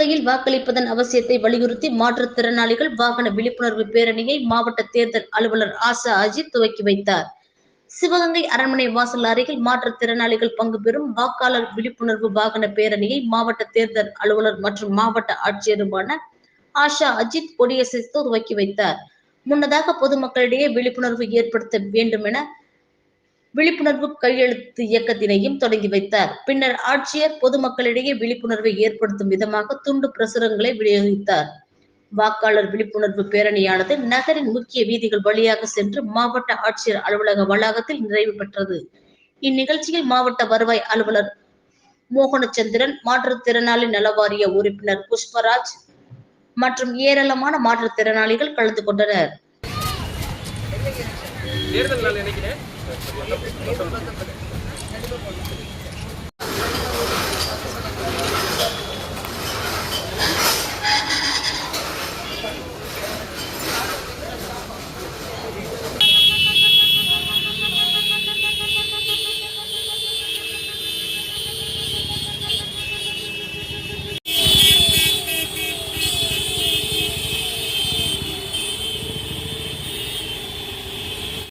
சிவகங்கையில் வாக்களிப்பதன் அவசியத்தை வலியுறுத்தி மாற்றுத்திறனாளிகள் வாகன விழிப்புணர்வு பேரணியை மாவட்ட தேர்தல் அலுவலர் ஆசா அஜித் துவக்கி வைத்தார். சிவகங்கை அரண்மனை வாசல் அருகில் மாற்றுத்திறனாளிகள் பங்கு பெறும் வாக்காளர் விழிப்புணர்வு வாகன பேரணியை மாவட்ட தேர்தல் அலுவலர் மற்றும் மாவட்ட ஆட்சியருமான ஆஷா அஜித் கொடியசைத்து துவக்கி வைத்தார். முன்னதாக பொதுமக்களிடையே விழிப்புணர்வு ஏற்படுத்த வேண்டும் என விழிப்புணர்வு கையெழுத்து இயக்கத்தினையும் தொடங்கி வைத்தார். பின்னர் ஆட்சியர் பொதுமக்களிடையே விழிப்புணர்வை ஏற்படுத்தும் விதமாக துண்டு பிரசுரங்களை விநியோகித்தார். வாக்காளர் விழிப்புணர்வு பேரணியானது நகரின் முக்கிய வீதிகள் வழியாக சென்று மாவட்ட ஆட்சியர் அலுவலக வளாகத்தில் நிறைவு பெற்றது. இந்நிகழ்ச்சியில் மாவட்ட வருவாய் அலுவலர் மோகனச்சந்திரன் மாற்றுத்திறனாளி நலவாரிய உறுப்பினர் புஷ்பராஜ் மற்றும் ஏராளமான மாற்றுத்திறனாளிகள் கலந்து கொண்டனர். தேர்தல் நாள் நினைக்கிறேன்